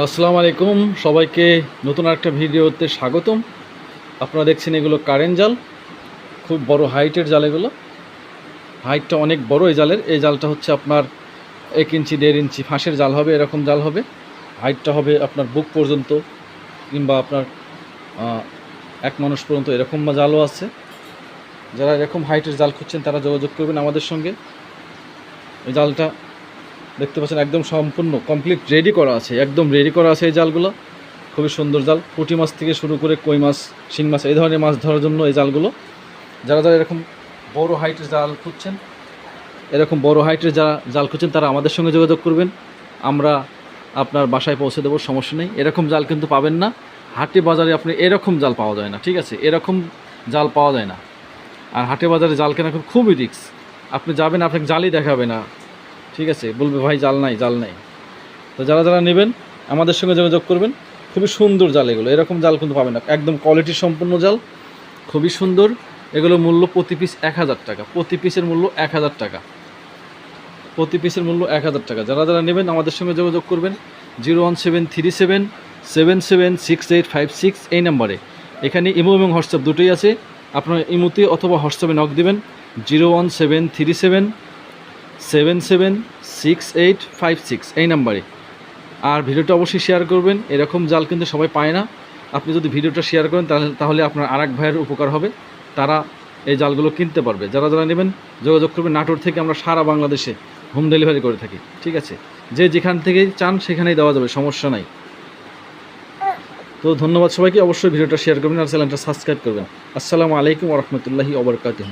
আসসালামু আলাইকুম। সবাইকে নতুন একটা ভিডিওতে স্বাগতম। আপনারা দেখছেন এগুলো কারেন্ট জাল। খুব বড় হাইটের জাল এগুলো। হাইটটা অনেক বড় এই জালের। এই জালটা হচ্ছে আপনার এক ইঞ্চি, দেড় ইঞ্চি ফাঁসের জাল হবে, এরকম জাল হবে। হাইটটা হবে আপনার বুক পর্যন্ত কিংবা আপনার এক মানুষ পর্যন্ত এরকম জালও আছে। যারা এরকম হাইটের জাল খুঁজছেন তারা যোগাযোগ করবেন আমাদের সঙ্গে। এই জালটা দেখতে পাচ্ছেন একদম সম্পূর্ণ কমপ্লিট রেডি করা আছে, একদম রেডি করা আছে এই জালগুলো। খুবই সুন্দর জাল, পুঁটি মাছ থেকে শুরু করে কই মাছ, শিং মাছ, এই ধরনের মাছ ধরার জন্য এই জালগুলো। যারা যারা এরকম বড় হাইটের জাল খুঁজছেন, এরকম বড় হাইটের যারা জাল খুঁজছেন, তারা আমাদের সঙ্গে যোগাযোগ করবেন। আমরা আপনার বাসায় পৌঁছে দেবো, সমস্যা নেই। এরকম জাল কিন্তু পাবেন না। হাটে বাজারে আপনি এরকম জাল পাওয়া যায় না, ঠিক আছে? এরকম জাল পাওয়া যায় না। আর হাটে বাজারে জাল কেনা খুব খুবই রিক্স আপনি যাবেন, আপনাকে জালই দেখাবে না। ঠিক আছে, বলবে, ভাই, জাল নাই জাল নাই। তো যারা যারা নেবেন, আমাদের সঙ্গে যোগাযোগ করবেন। খুবই সুন্দর জাল এগুলো, এরকম জাল কিন্তু পাবেন না। একদম কোয়ালিটি সম্পূর্ণ জাল, খুবই সুন্দর। এগুলো মূল্য প্রতি পিস এক হাজার টাকা, প্রতি পিসের মূল্য এক হাজার টাকা। প্রতি পিসের মূল্য এক হাজার টাকা। যারা যারা নেবেন, আমাদের সঙ্গে যোগাযোগ করবেন। Zero one seven three seven seven seven, six eight five six এই নাম্বারে। এখানে ইমো এবং হোয়াটসঅ্যাপ দুটোই আছে। আপনারা ইমোতে অথবা হোয়াটসঅ্যাপে নক দেবেন। Zero one seven three seven seven seven six eight five six এই নাম্বারে। আর ভিডিওটা অবশ্যই শেয়ার করবেন, এরকম জাল কিন্তু সবাই পায় না। আপনি যদি ভিডিওটা শেয়ার করেন, তাহলে তাহলে আপনার আরেক ভাইয়ের উপকার হবে। তারা এই জালগুলো কিনতে পারবে। যারা যারা নেবেন, যোগাযোগ করবেন, নাটোর থেকে আমরা সারা বাংলাদেশে হোম ডেলিভারি করে থাকি। ঠিক আছে? যে যেখান থেকে চান, সেখানেই দেওয়া যাবে, সমস্যা নাই। তো ধন্যবাদ সবাইকে। অবশ্যই ভিডিওটা শেয়ার করবেন আর চ্যানেলটা সাবস্ক্রাইব করবেন। আসসালামু আলাইকুম ওরহমতুল্লাহি ওবরকাতুহ